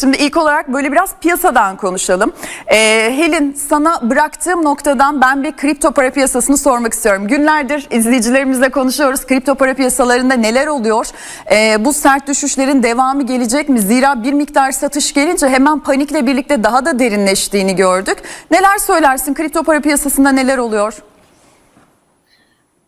Şimdi ilk olarak böyle biraz piyasadan konuşalım. Ee, Helin sana bıraktığım noktadan ben bir kripto para piyasasını sormak istiyorum. Günlerdir izleyicilerimizle konuşuyoruz. Kripto para piyasalarında neler oluyor? Ee, bu sert düşüşlerin devamı gelecek mi? Zira bir miktar satış gelince hemen panikle birlikte daha da derinleştiğini gördük. Neler söylersin? Kripto para piyasasında neler oluyor?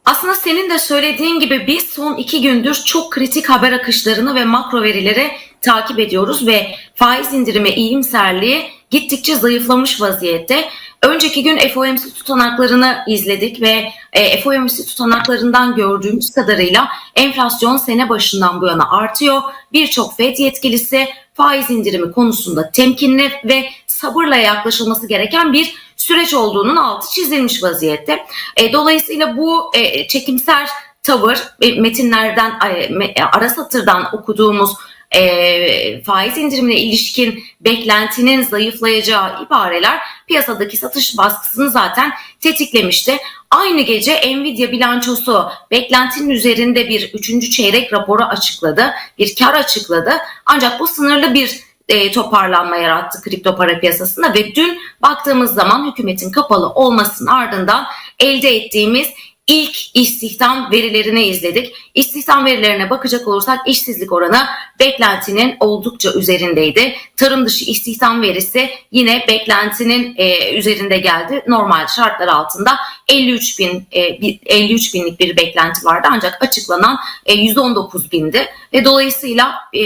Aslında senin de söylediğin gibi biz son iki gündür çok kritik haber akışlarını ve makro verileri takip ediyoruz ve faiz indirimi iyimserliği gittikçe zayıflamış vaziyette. Önceki gün FOMC tutanaklarını izledik ve e, FOMC tutanaklarından gördüğümüz kadarıyla enflasyon sene başından bu yana artıyor. Birçok FED yetkilisi faiz indirimi konusunda temkinli ve sabırla yaklaşılması gereken bir süreç olduğunun altı çizilmiş vaziyette. E, dolayısıyla bu e, çekimser tavır metinlerden me- ara satırdan okuduğumuz e, faiz indirimine ilişkin beklentinin zayıflayacağı ibareler piyasadaki satış baskısını zaten tetiklemişti. Aynı gece Nvidia bilançosu beklentinin üzerinde bir üçüncü çeyrek raporu açıkladı, bir kar açıkladı. Ancak bu sınırlı bir e, toparlanma yarattı kripto para piyasasında ve dün baktığımız zaman hükümetin kapalı olmasının ardından elde ettiğimiz ilk istihdam verilerini izledik. İstihdam verilerine bakacak olursak işsizlik oranı beklentinin oldukça üzerindeydi. Tarım dışı istihdam verisi yine beklentinin e, üzerinde geldi. Normal şartlar altında 53 bin e, bir- 53 binlik bir beklenti vardı ancak açıklanan e, 119 bindi ve dolayısıyla e,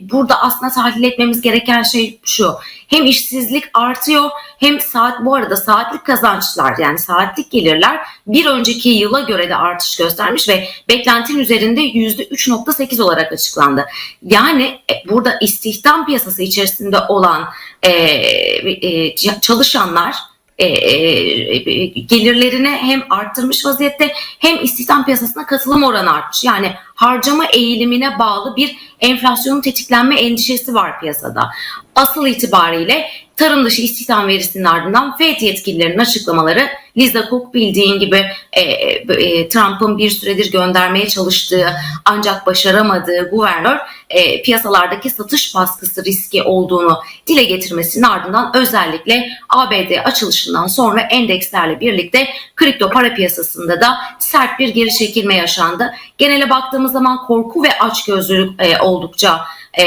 burada aslında tahlil etmemiz gereken şey şu. Hem işsizlik artıyor hem saat bu arada saatlik kazançlar yani saatlik gelirler bir önceki yıla göre de artış göstermiş ve beklentinin üzerinde %3.8 olarak açıklandı. Yani e, burada istihdam piyasası içerisinde olan e, e, çalışanlar e, e, gelirlerini hem arttırmış vaziyette hem istihdam piyasasına katılım oranı artmış. Yani harcama eğilimine bağlı bir enflasyonun tetiklenme endişesi var piyasada. Asıl itibariyle tarım dışı istihdam verisinin ardından FED yetkililerinin açıklamaları Liza Cook bildiğin gibi e, e, Trump'ın bir süredir göndermeye çalıştığı ancak başaramadığı guvernör e, piyasalardaki satış baskısı riski olduğunu dile getirmesinin ardından özellikle ABD açılışından sonra endekslerle birlikte kripto para piyasasında da sert bir geri çekilme yaşandı. Genele baktığımız zaman korku ve açgözlülük e, oldukça e,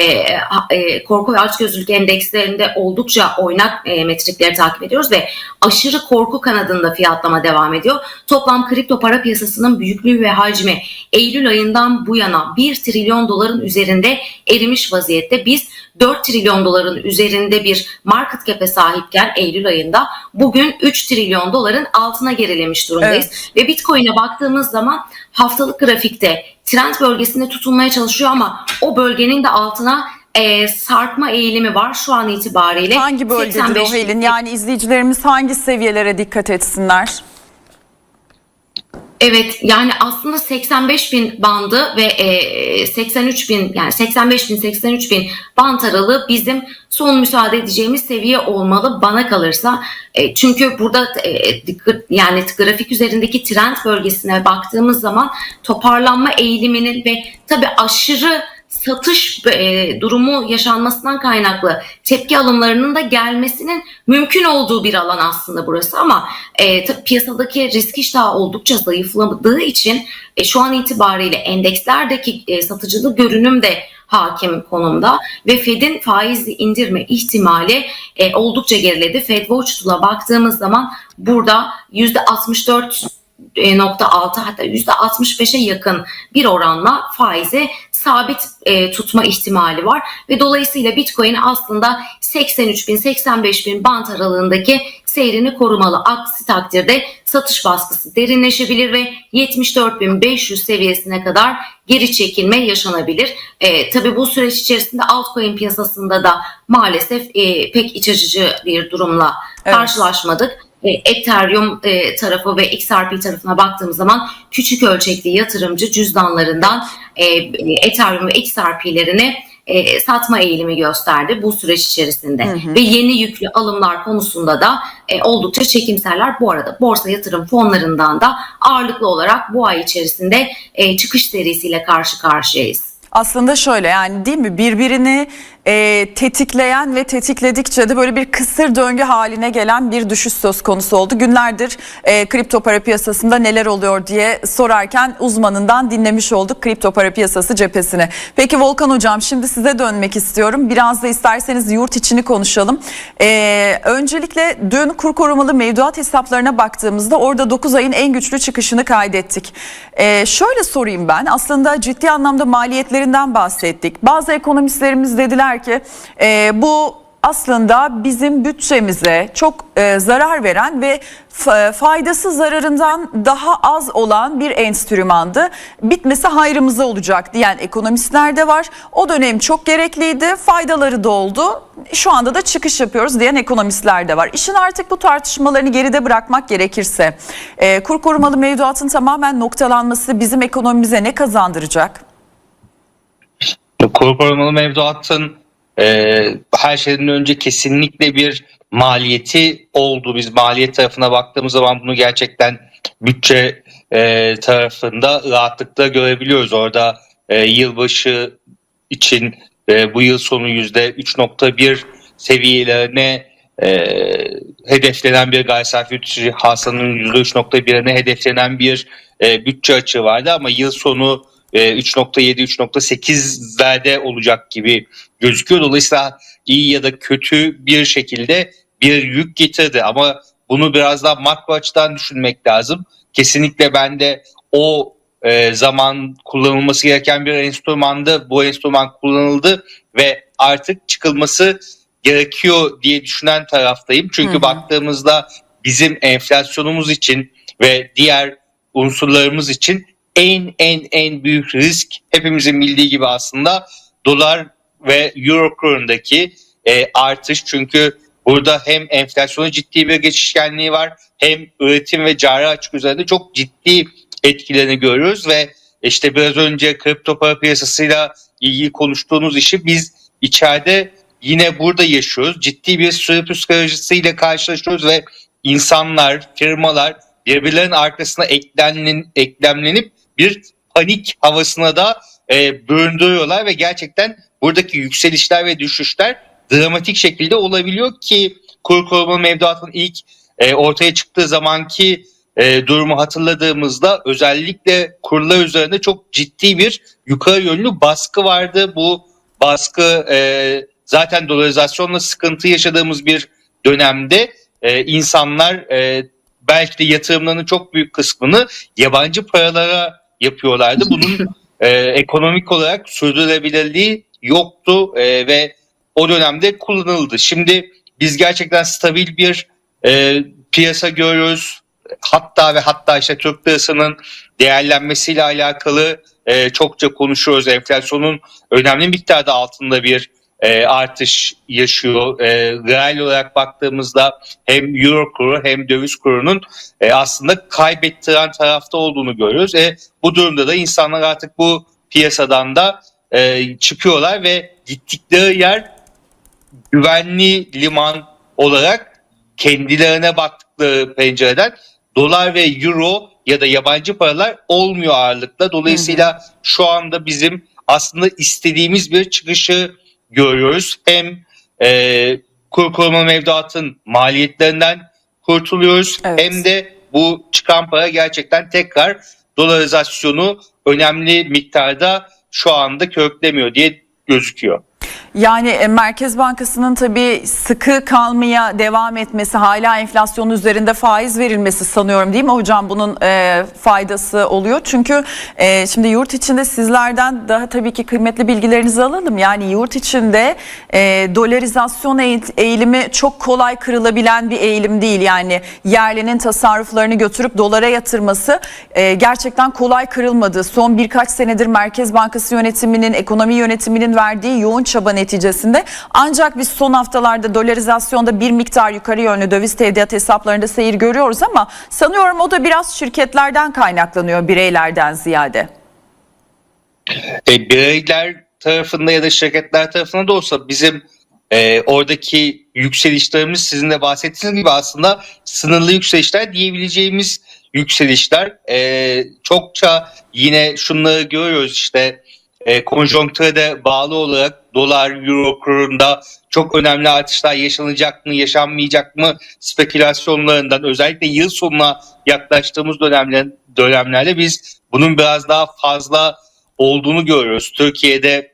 e, korku ve açgözlülük endekslerinde oldukça oynak e, metrikleri takip ediyoruz ve aşırı korku kanadında fiyatlama devam ediyor. Toplam kripto para piyasasının büyüklüğü ve hacmi Eylül ayından bu yana 1 trilyon doların üzerinde erimiş vaziyette. Biz 4 trilyon doların üzerinde bir market cap'e sahipken Eylül ayında bugün 3 trilyon doların altına gerilemiş durumdayız. Ve Bitcoin'e baktığımız zaman haftalık grafikte trend bölgesinde tutunmaya çalışıyor ama o bölgenin de altına e, sarkma eğilimi var şu an itibariyle. Hangi bölgedir 85 o Helin? Yani izleyicilerimiz hangi seviyelere dikkat etsinler? Evet yani aslında 85 bin bandı ve e, 83 bin yani 85 bin 83 bin band aralığı bizim son müsaade edeceğimiz seviye olmalı bana kalırsa. E, çünkü burada e, yani grafik üzerindeki trend bölgesine baktığımız zaman toparlanma eğiliminin ve tabii aşırı satış e, durumu yaşanmasından kaynaklı tepki alımlarının da gelmesinin mümkün olduğu bir alan aslında burası ama e, piyasadaki risk iştahı oldukça zayıfladığı için e, şu an itibariyle endekslerdeki e, satıcılı görünüm de hakim konumda ve Fed'in faiz indirme ihtimali e, oldukça geriledi. Fed Watch baktığımız zaman burada %64 e, nokta altı hatta yüzde 65'e yakın bir oranla faizi sabit e, tutma ihtimali var ve dolayısıyla Bitcoin aslında 83 bin 85 bin bant aralığındaki seyrini korumalı. Aksi takdirde satış baskısı derinleşebilir ve 74.500 seviyesine kadar geri çekilme yaşanabilir. E, tabii bu süreç içerisinde altcoin piyasasında da maalesef e, pek iç açıcı bir durumla Evet. karşılaşmadık. E, Ethereum e, tarafı ve XRP tarafına baktığımız zaman küçük ölçekli yatırımcı cüzdanlarından e, Ethereum ve XRP'lerini e, satma eğilimi gösterdi bu süreç içerisinde. Ve yeni yüklü alımlar konusunda da e, oldukça çekimserler. Bu arada borsa yatırım fonlarından da ağırlıklı olarak bu ay içerisinde e, çıkış serisiyle karşı karşıyayız. Aslında şöyle yani değil mi birbirini e, tetikleyen ve tetikledikçe de böyle bir kısır döngü haline gelen bir düşüş söz konusu oldu. Günlerdir e, kripto para piyasasında neler oluyor diye sorarken uzmanından dinlemiş olduk kripto para piyasası cephesine. Peki Volkan Hocam şimdi size dönmek istiyorum. Biraz da isterseniz yurt içini konuşalım. E, öncelikle dün kur korumalı mevduat hesaplarına baktığımızda orada 9 ayın en güçlü çıkışını kaydettik. E, şöyle sorayım ben aslında ciddi anlamda maliyetlerinden bahsettik. Bazı ekonomistlerimiz dediler ki e, bu aslında bizim bütçemize çok e, zarar veren ve fa- faydası zararından daha az olan bir enstrümandı. Bitmesi hayrımıza olacak diyen ekonomistler de var. O dönem çok gerekliydi, faydaları da oldu. Şu anda da çıkış yapıyoruz diyen ekonomistler de var. İşin artık bu tartışmalarını geride bırakmak gerekirse e, kur korumalı mevduatın tamamen noktalanması bizim ekonomimize ne kazandıracak? Kur korumalı mevduatın e, her şeyden önce kesinlikle bir maliyeti oldu. Biz maliyet tarafına baktığımız zaman bunu gerçekten bütçe e, tarafında rahatlıkla görebiliyoruz. Orada e, yılbaşı için e, bu yıl sonu yüzde 3.1 seviyelerine e, hedeflenen bir gayri safi yurt hasılanın %3.1'ine hedeflenen bir e, bütçe açığı vardı ama yıl sonu 3.7-3.8'lerde olacak gibi gözüküyor. Dolayısıyla iyi ya da kötü bir şekilde bir yük getirdi ama bunu biraz daha makro açıdan düşünmek lazım. Kesinlikle ben de o e, zaman kullanılması gereken bir enstrümandı. Bu enstrüman kullanıldı ve artık çıkılması gerekiyor diye düşünen taraftayım. Çünkü Hı hı. baktığımızda bizim enflasyonumuz için ve diğer unsurlarımız için en en en büyük risk hepimizin bildiği gibi aslında dolar ve euro kurundaki e, artış. Çünkü burada hem enflasyona ciddi bir geçişkenliği var hem üretim ve cari açık üzerinde çok ciddi etkilerini görüyoruz ve işte biraz önce kripto para piyasasıyla ilgili konuştuğunuz işi biz içeride yine burada yaşıyoruz. Ciddi bir süre psikolojisiyle karşılaşıyoruz ve insanlar, firmalar birbirlerinin arkasına eklemlenip bir panik havasına da e, büründürüyorlar ve gerçekten buradaki yükselişler ve düşüşler dramatik şekilde olabiliyor ki kur korumalı mevduatın ilk e, ortaya çıktığı zamanki e, durumu hatırladığımızda özellikle kurlar üzerinde çok ciddi bir yukarı yönlü baskı vardı. Bu baskı e, zaten dolarizasyonla sıkıntı yaşadığımız bir dönemde e, insanlar e, belki de yatırımlarının çok büyük kısmını yabancı paralara yapıyorlardı. Bunun e, ekonomik olarak sürdürülebilirliği yoktu e, ve o dönemde kullanıldı. Şimdi biz gerçekten stabil bir e, piyasa görüyoruz. Hatta ve hatta işte Türk lirasının değerlenmesiyle alakalı e, çokça konuşuyoruz. Enflasyonun önemli miktarda altında bir e, artış yaşıyor. E, reel olarak baktığımızda hem euro kuru hem döviz kurunun e, aslında kaybettiren tarafta olduğunu görüyoruz. E, bu durumda da insanlar artık bu piyasadan da e, çıkıyorlar ve gittikleri yer güvenli liman olarak kendilerine baktıkları pencereden dolar ve euro ya da yabancı paralar olmuyor ağırlıkla. Dolayısıyla şu anda bizim aslında istediğimiz bir çıkışı görüyoruz. Hem e, kur koruma mevduatın maliyetlerinden kurtuluyoruz Evet. hem de bu çıkan para gerçekten tekrar dolarizasyonu önemli miktarda şu anda köklemiyor diye gözüküyor. Yani e, Merkez Bankası'nın tabii sıkı kalmaya devam etmesi, hala enflasyonun üzerinde faiz verilmesi sanıyorum değil mi hocam? Bunun e, faydası oluyor. Çünkü e, şimdi yurt içinde sizlerden daha tabii ki kıymetli bilgilerinizi alalım. Yani yurt içinde e, dolarizasyon eğ- eğilimi çok kolay kırılabilen bir eğilim değil. Yani yerlinin tasarruflarını götürüp dolara yatırması e, gerçekten kolay kırılmadı. Son birkaç senedir Merkez Bankası yönetiminin, ekonomi yönetiminin verdiği yoğun çaba neticesinde ancak biz son haftalarda dolarizasyonda bir miktar yukarı yönlü döviz tevdiat hesaplarında seyir görüyoruz ama sanıyorum o da biraz şirketlerden kaynaklanıyor bireylerden ziyade. E, bireyler tarafında ya da şirketler tarafında da olsa bizim e, oradaki yükselişlerimiz sizin de bahsettiğiniz gibi aslında sınırlı yükselişler diyebileceğimiz yükselişler. E, çokça yine şunları görüyoruz işte e, konjonktüre de bağlı olarak dolar, euro kurunda çok önemli artışlar yaşanacak mı, yaşanmayacak mı spekülasyonlarından özellikle yıl sonuna yaklaştığımız dönemler, dönemlerde biz bunun biraz daha fazla olduğunu görüyoruz. Türkiye'de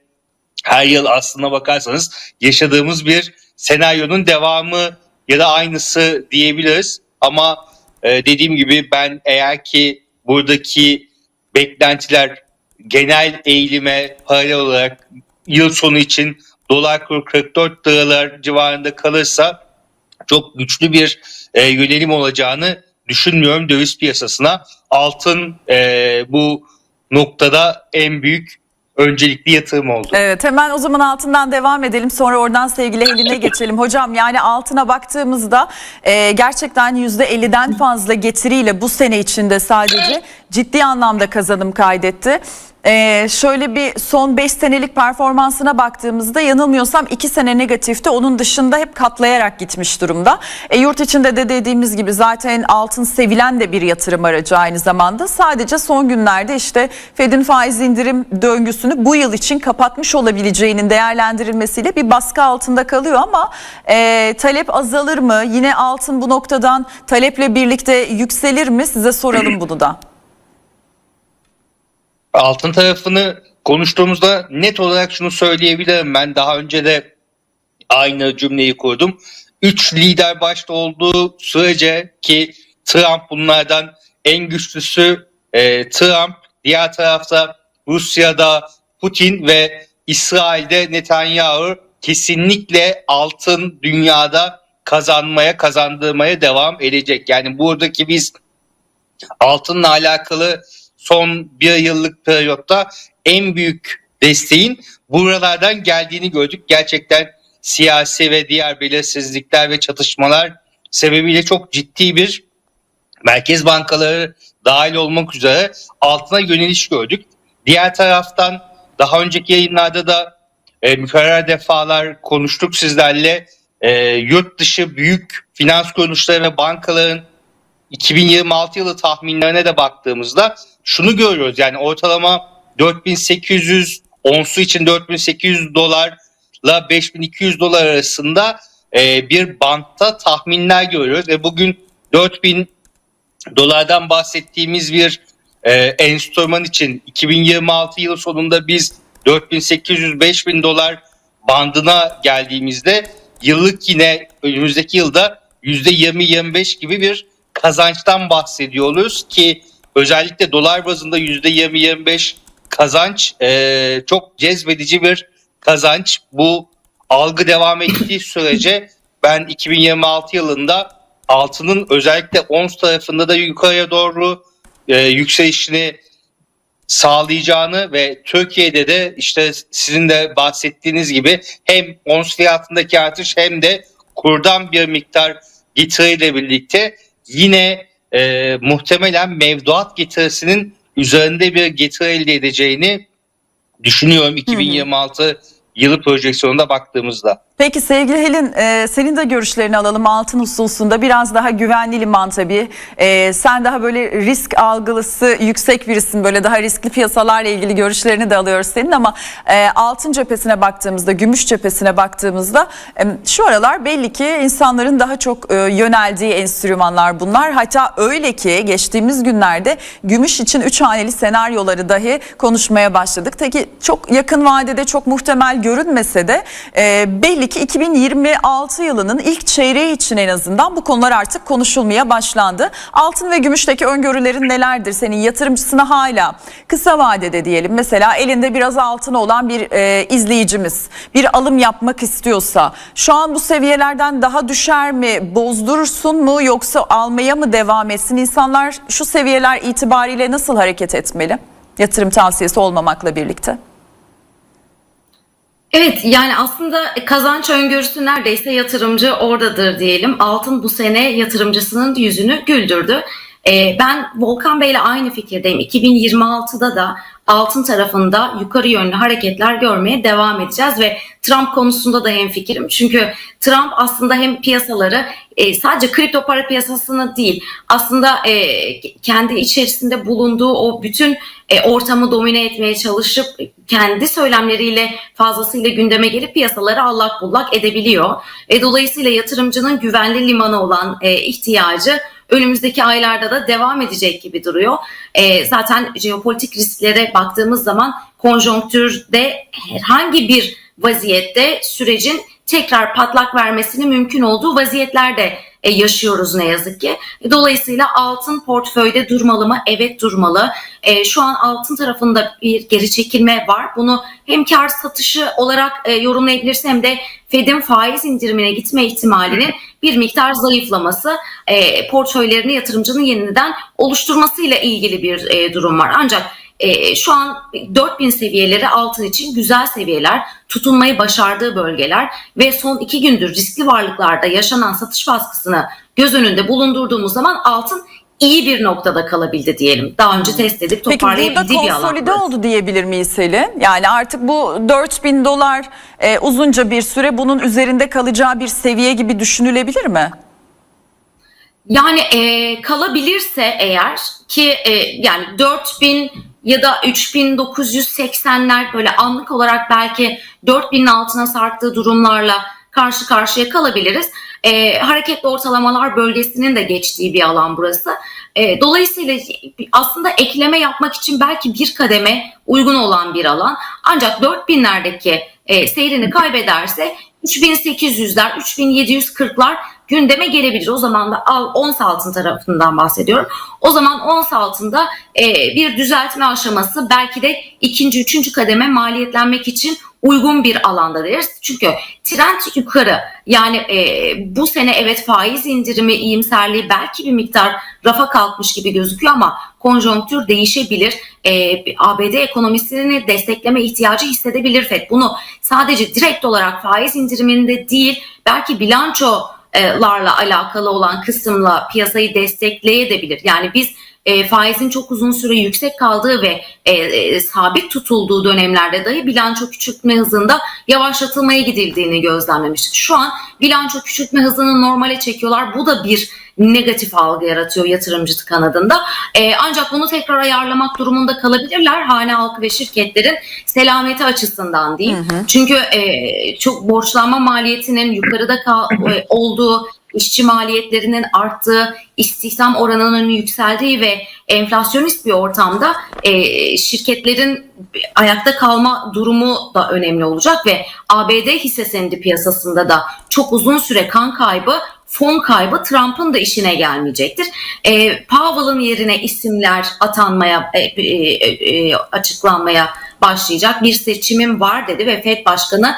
her yıl aslına bakarsanız yaşadığımız bir senaryonun devamı ya da aynısı diyebiliriz. Ama e, dediğim gibi ben eğer ki buradaki beklentiler genel eğilime paralel olarak yıl sonu için dolar kuru 44 liralar civarında kalırsa çok güçlü bir e, yönelim olacağını düşünmüyorum döviz piyasasına. Altın e, bu noktada en büyük öncelikli yatırım oldu. Evet hemen o zaman altından devam edelim sonra oradan sevgili Helin'e geçelim. Hocam yani altına baktığımızda e, gerçekten %50'den fazla getiriyle bu sene içinde sadece ciddi anlamda kazanım kaydetti. E, şöyle bir son 5 senelik performansına baktığımızda yanılmıyorsam 2 sene negatifte onun dışında hep katlayarak gitmiş durumda. E, yurt içinde de dediğimiz gibi zaten altın sevilen de bir yatırım aracı aynı zamanda. Sadece son günlerde işte Fed'in faiz indirim döngüsünü bu yıl için kapatmış olabileceğinin değerlendirilmesiyle bir baskı altında kalıyor ama e, talep azalır mı? Yine altın bu noktadan taleple birlikte yükselir mi? Size soralım bunu da. Altın tarafını konuştuğumuzda net olarak şunu söyleyebilirim. Ben daha önce de aynı cümleyi kurdum. Üç lider başta olduğu sürece ki Trump bunlardan en güçlüsü e, Trump. Diğer tarafta Rusya'da Putin ve İsrail'de Netanyahu kesinlikle altın dünyada kazanmaya kazandırmaya devam edecek. Yani buradaki biz altınla alakalı son bir yıllık periyotta en büyük desteğin buralardan geldiğini gördük. Gerçekten siyasi ve diğer belirsizlikler ve çatışmalar sebebiyle çok ciddi bir merkez bankaları dahil olmak üzere altına yöneliş gördük. Diğer taraftan daha önceki yayınlarda da e, mükerrer defalar konuştuk sizlerle. E, yurt dışı büyük finans kuruluşları ve bankaların 2026 yılı tahminlerine de baktığımızda şunu görüyoruz. Yani ortalama 4800 onsu için 4800 dolarla 5200 dolar arasında e, bir bantta tahminler görüyoruz ve bugün 4000 dolardan bahsettiğimiz bir e, enstrüman için 2026 yılı sonunda biz 4800-5000 dolar bandına geldiğimizde yıllık yine önümüzdeki yılda %20-25 gibi bir kazançtan bahsediyoruz ki özellikle dolar bazında %20-25 kazanç e, çok cezbedici bir kazanç. Bu algı devam ettiği sürece ben 2026 yılında altının özellikle ons tarafında da yukarıya doğru e, yükselişini sağlayacağını ve Türkiye'de de işte sizin de bahsettiğiniz gibi hem ons fiyatındaki artış hem de kurdan bir miktar getiriyle birlikte yine e, muhtemelen mevduat getirisinin üzerinde bir getiri elde edeceğini düşünüyorum 2026 yılı projeksiyonunda baktığımızda. Peki sevgili Helin e, senin de görüşlerini alalım altın hususunda biraz daha güvenli liman tabii. E, sen daha böyle risk algılısı yüksek birisin böyle daha riskli piyasalarla ilgili görüşlerini de alıyoruz senin ama e, altın cephesine baktığımızda gümüş cephesine baktığımızda e, şu aralar belli ki insanların daha çok e, yöneldiği enstrümanlar bunlar. Hatta öyle ki geçtiğimiz günlerde gümüş için 3 haneli senaryoları dahi konuşmaya başladık. Peki çok yakın vadede çok muhtemel görünmese de e, belli ki 2026 yılının ilk çeyreği için en azından bu konular artık konuşulmaya başlandı. Altın ve gümüşteki öngörülerin nelerdir? Senin yatırımcısına hala kısa vadede diyelim mesela elinde biraz altın olan bir e, izleyicimiz bir alım yapmak istiyorsa şu an bu seviyelerden daha düşer mi bozdurursun mu yoksa almaya mı devam etsin? İnsanlar şu seviyeler itibariyle nasıl hareket etmeli? Yatırım tavsiyesi olmamakla birlikte. Evet yani aslında kazanç öngörüsü neredeyse yatırımcı oradadır diyelim. Altın bu sene yatırımcısının yüzünü güldürdü. E, ben Volkan Bey'le aynı fikirdeyim. 2026'da da altın tarafında yukarı yönlü hareketler görmeye devam edeceğiz ve Trump konusunda da hemfikirim. Çünkü Trump aslında hem piyasaları e, sadece kripto para piyasasını değil aslında e, kendi içerisinde bulunduğu o bütün e, ortamı domine etmeye çalışıp kendi söylemleriyle fazlasıyla gündeme gelip piyasaları allak bullak edebiliyor. Dolayısıyla yatırımcının güvenli limanı olan ihtiyacı önümüzdeki aylarda da devam edecek gibi duruyor. E, zaten jeopolitik risklere baktığımız zaman konjonktürde herhangi bir vaziyette sürecin tekrar patlak vermesini mümkün olduğu vaziyetlerde e, yaşıyoruz ne yazık ki. Dolayısıyla altın portföyde durmalı mı? Evet durmalı. E, şu an altın tarafında bir geri çekilme var. Bunu hem kar satışı olarak e, yorumlayabiliriz hem de Fed'in faiz indirimine gitme ihtimalinin bir miktar zayıflaması e, portföylerini yatırımcının yeniden oluşturmasıyla ilgili bir e, durum var. Ancak e, şu an 4000 seviyeleri altın için güzel seviyeler, tutunmayı başardığı bölgeler ve son iki gündür riskli varlıklarda yaşanan satış baskısını göz önünde bulundurduğumuz zaman altın iyi bir noktada kalabildi diyelim. Daha önce test edip Peki toparlayabildiği bir alan. konsolide burası. oldu diyebilir miyiz Selin? Yani artık bu 4000 dolar e, uzunca bir süre bunun üzerinde kalacağı bir seviye gibi düşünülebilir mi? Yani e, kalabilirse eğer ki e, yani 4000 ya da 3980'ler böyle anlık olarak belki 4000'in altına sarktığı durumlarla karşı karşıya kalabiliriz. E, hareketli ortalamalar bölgesinin de geçtiği bir alan burası. E, dolayısıyla aslında ekleme yapmak için belki bir kademe uygun olan bir alan. Ancak 4000'lerdeki e, seyrini kaybederse 3800'ler, 3740'lar gündeme gelebilir. O zaman da ons altın tarafından bahsediyorum. O zaman ons altında e, bir düzeltme aşaması belki de ikinci, üçüncü kademe maliyetlenmek için uygun bir alanda deriz. Çünkü trend yukarı yani e, bu sene evet faiz indirimi iyimserliği belki bir miktar rafa kalkmış gibi gözüküyor ama konjonktür değişebilir. E, ABD ekonomisini destekleme ihtiyacı hissedebilir FED. Bunu sadece direkt olarak faiz indiriminde değil belki bilanço larla alakalı olan kısımla piyasayı destekleyebilir. Yani biz e, faizin çok uzun süre yüksek kaldığı ve e, e, sabit tutulduğu dönemlerde dahi bilanço küçültme hızında yavaşlatılmaya gidildiğini gözlemlemiştik. Şu an bilanço küçültme hızını normale çekiyorlar. Bu da bir negatif algı yaratıyor yatırımcı kanadında. E, ancak bunu tekrar ayarlamak durumunda kalabilirler hane halkı ve şirketlerin selameti açısından değil. Çünkü e, çok borçlanma maliyetinin yukarıda kal- e, olduğu işçi maliyetlerinin arttığı, istihdam oranının yükseldiği ve enflasyonist bir ortamda e, şirketlerin ayakta kalma durumu da önemli olacak ve ABD hisse senedi piyasasında da çok uzun süre kan kaybı fon kaybı Trump'ın da işine gelmeyecektir. E, Powell'ın yerine isimler atanmaya, e, e, e, açıklanmaya başlayacak. Bir seçimim var dedi ve FED Başkanı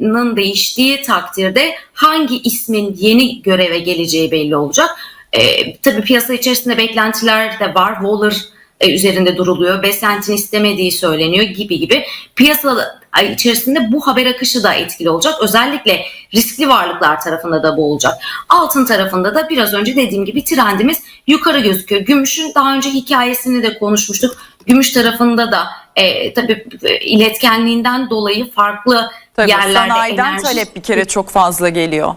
nın değiştiği takdirde hangi ismin yeni göreve geleceği belli olacak. E, tabii piyasa içerisinde beklentiler de var. Waller e, üzerinde duruluyor. Besentin istemediği söyleniyor gibi gibi. Piyasa içerisinde bu haber akışı da etkili olacak. Özellikle riskli varlıklar tarafında da bu olacak. Altın tarafında da biraz önce dediğim gibi trendimiz yukarı gözüküyor. Gümüşün daha önce hikayesini de konuşmuştuk. Gümüş tarafında da e, tabii e, iletkenliğinden dolayı farklı Tabii yerlerde sanayiden enerji talep bir kere çok fazla geliyor.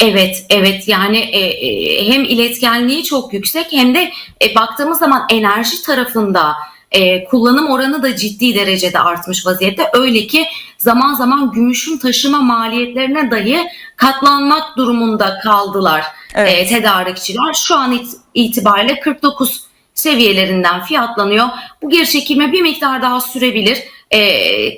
Evet, evet yani e, e, hem iletkenliği çok yüksek hem de e, baktığımız zaman enerji tarafında e, kullanım oranı da ciddi derecede artmış vaziyette. Öyle ki zaman zaman gümüşün taşıma maliyetlerine dahi katlanmak durumunda kaldılar Evet. e, tedarikçiler. Şu an it- itibariyle 49 seviyelerinden fiyatlanıyor. Bu geri çekilme bir miktar daha sürebilir. E,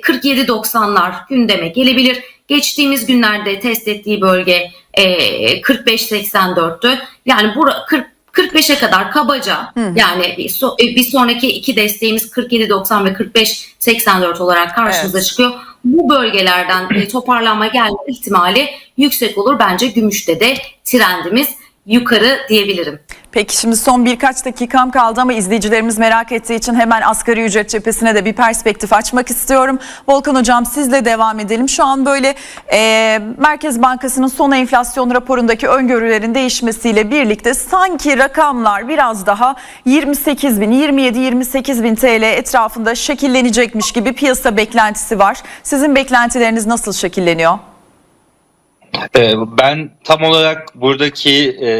47.90'lar gündeme gelebilir. Geçtiğimiz günlerde test ettiği bölge e, 45.84'tü. Yani bura 40 45'e kadar kabaca yani bir, so- e, bir sonraki iki desteğimiz 47.90 ve 45.84 olarak karşımıza Evet. çıkıyor. Bu bölgelerden e, toparlanma gelme ihtimali yüksek olur. Bence gümüşte de trendimiz yukarı diyebilirim. Peki şimdi son birkaç dakikam kaldı ama izleyicilerimiz merak ettiği için hemen asgari ücret cephesine de bir perspektif açmak istiyorum. Volkan Hocam sizle devam edelim. Şu an böyle e, Merkez Bankası'nın son enflasyon raporundaki öngörülerin değişmesiyle birlikte sanki rakamlar biraz daha 28 bin, 27-28 bin TL etrafında şekillenecekmiş gibi piyasa beklentisi var. Sizin beklentileriniz nasıl şekilleniyor? Ee, Ben tam olarak buradaki e,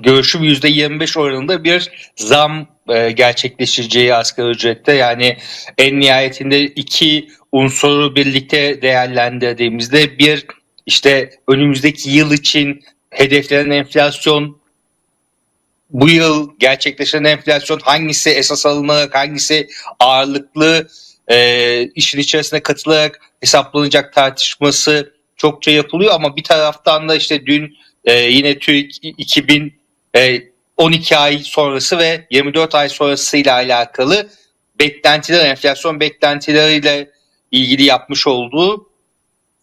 görüşüm %25 oranında bir zam e, gerçekleşeceği asgari ücrette. Yani en nihayetinde iki unsuru birlikte değerlendirdiğimizde bir işte önümüzdeki yıl için hedeflenen enflasyon bu yıl gerçekleşen enflasyon hangisi esas alınarak hangisi ağırlıklı e, işin içerisine katılarak hesaplanacak tartışması çokça yapılıyor ama bir taraftan da işte dün e, yine TÜİK 2000 e, 12 ay sonrası ve 24 ay sonrasıyla alakalı beklentiler, enflasyon beklentileriyle ilgili yapmış olduğu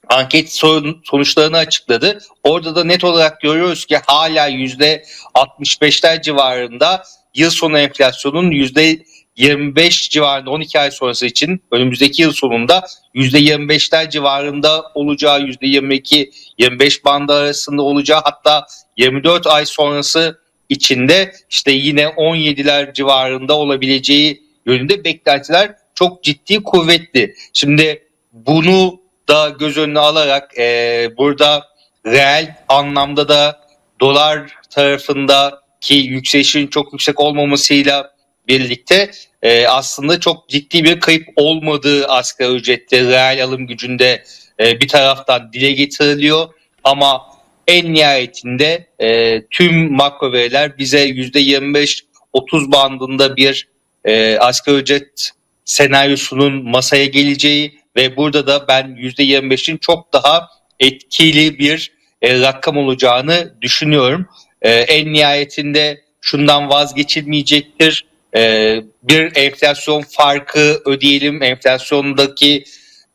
anket son- sonuçlarını açıkladı. Orada da net olarak görüyoruz ki hala %65'ler civarında yıl sonu enflasyonun %25 civarında 12 ay sonrası için önümüzdeki yıl sonunda %25'ler civarında olacağı, %22-25 bandı arasında olacağı hatta 24 ay sonrası içinde işte yine 17'ler civarında olabileceği yönünde beklentiler çok ciddi kuvvetli. Şimdi bunu da göz önüne alarak e, burada reel anlamda da dolar tarafındaki yükselişin çok yüksek olmamasıyla birlikte e, aslında çok ciddi bir kayıp olmadığı asgari ücrette reel alım gücünde e, bir taraftan dile getiriliyor ama en nihayetinde e, tüm makro veriler bize %25-30 bandında bir e, asgari ücret senaryosunun masaya geleceği ve burada da ben %25'in çok daha etkili bir e, rakam olacağını düşünüyorum. E, en nihayetinde şundan vazgeçilmeyecektir. E, bir enflasyon farkı ödeyelim, enflasyondaki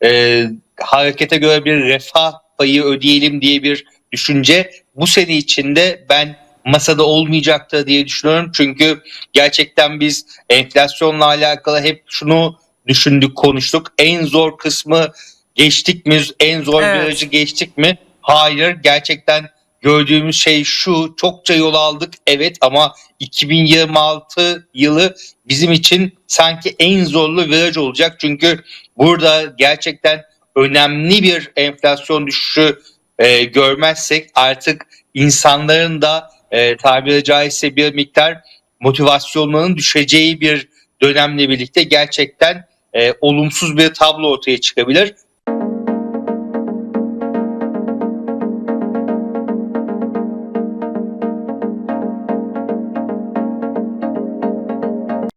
e, harekete göre bir refah payı ödeyelim diye bir düşünce bu sene içinde ben masada olmayacaktır diye düşünüyorum. Çünkü gerçekten biz enflasyonla alakalı hep şunu düşündük, konuştuk. En zor kısmı geçtik mi? En zor Evet. virajı geçtik mi? Hayır. Gerçekten gördüğümüz şey şu. Çokça yol aldık. Evet ama 2026 yılı bizim için sanki en zorlu viraj olacak. Çünkü burada gerçekten önemli bir enflasyon düşüşü e, görmezsek artık insanların da e, tabiri caizse bir miktar motivasyonlarının düşeceği bir dönemle birlikte gerçekten e, olumsuz bir tablo ortaya çıkabilir.